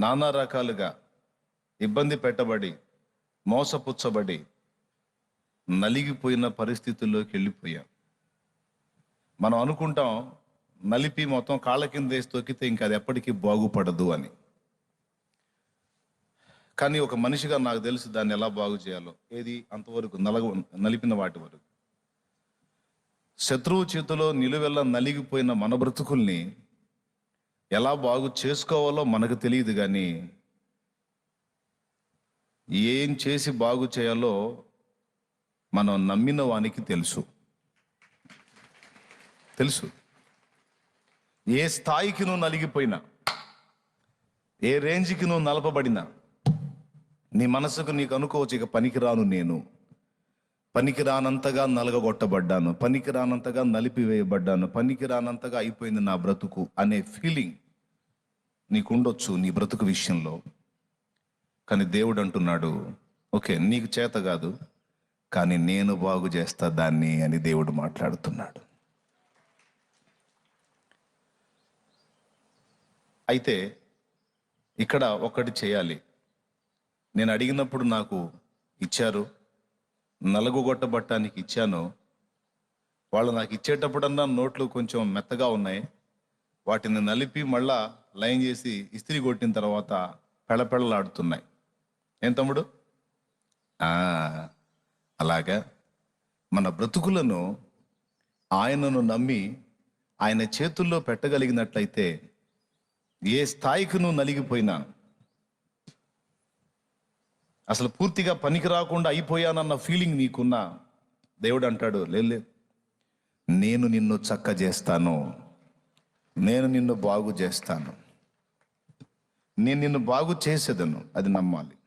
నానా రకాలుగా ఇబ్బంది పెట్టబడి మోసపుచ్చబడి నలిగిపోయిన పరిస్థితుల్లోకి వెళ్ళిపోయాం. మనం అనుకుంటాం నలిపి మొత్తం కాళ్ళ కింద వేసి తొక్కితే ఇంకా అది ఎప్పటికీ బాగుపడదు అని. కానీ ఒక మనిషిగా నాకు తెలుసు దాన్ని ఎలా బాగు చేయాలో ఏది అంతవరకు నలగ నలిపిన వాటి వరకు. శత్రువు చేతిలో నిలువెల్ల నలిగిపోయిన మన బ్రతుకుల్ని ఎలా బాగు చేసుకోవాలో మనకు తెలియదు కానీ ఏం చేసి బాగు చేయాలో మనం నమ్మిన వానికి తెలుసు. తెలుసు. ఏ స్థాయికి నువ్వు నలిగిపోయినా ఏ రేంజ్కి నువ్వు నలపబడినా నీ మనసుకు నీకు అనుకోవచ్చు ఇక పనికిరాను నేను. పనికిరానంతగా నలగగొట్టబడ్డాను పనికిరానంతగా నలిపివేయబడ్డాను పనికిరానంతగా అయిపోయింది నా బ్రతుకు అనే ఫీలింగ్ నీకుండొచ్చు నీ బ్రతుకు విషయంలో. కానీ దేవుడు అంటున్నాడు ఓకే నీకు చేత కాదు కానీ నేను బాగు చేస్తా దాన్ని అని దేవుడు మాట్లాడుతున్నాడు. అయితే ఇక్కడ ఒకటి చేయాలి. నేను అడిగినప్పుడు నాకు ఇచ్చారు నలుగుగొట్టబట్టానికి ఇచ్చాను వాళ్ళు నాకు ఇచ్చేటప్పుడన్నా నోట్లు కొంచెం మెత్తగా ఉన్నాయి. వాటిని నలిపి మళ్ళా లైన్ చేసి ఇస్త్రీ కొట్టిన తర్వాత పెళపెళలాడుతున్నాయి. ఏం తమ్ముడు? అలాగా. మన బ్రతుకులను ఆయనను నమ్మి ఆయన చేతుల్లో పెట్టగలిగినట్లయితే ఏ స్థాయికి నువ్వు నలిగిపోయినా అసలు పూర్తిగా పనికి రాకుండా అయిపోయానన్న ఫీలింగ్ నీకున్నా దేవుడు అంటాడు లేదు నేను నిన్ను చక్క చేస్తాను. నేను నిన్ను బాగు చేస్తాను. నేను నిన్ను బాగు చేసేదను. అది నమ్మాలి.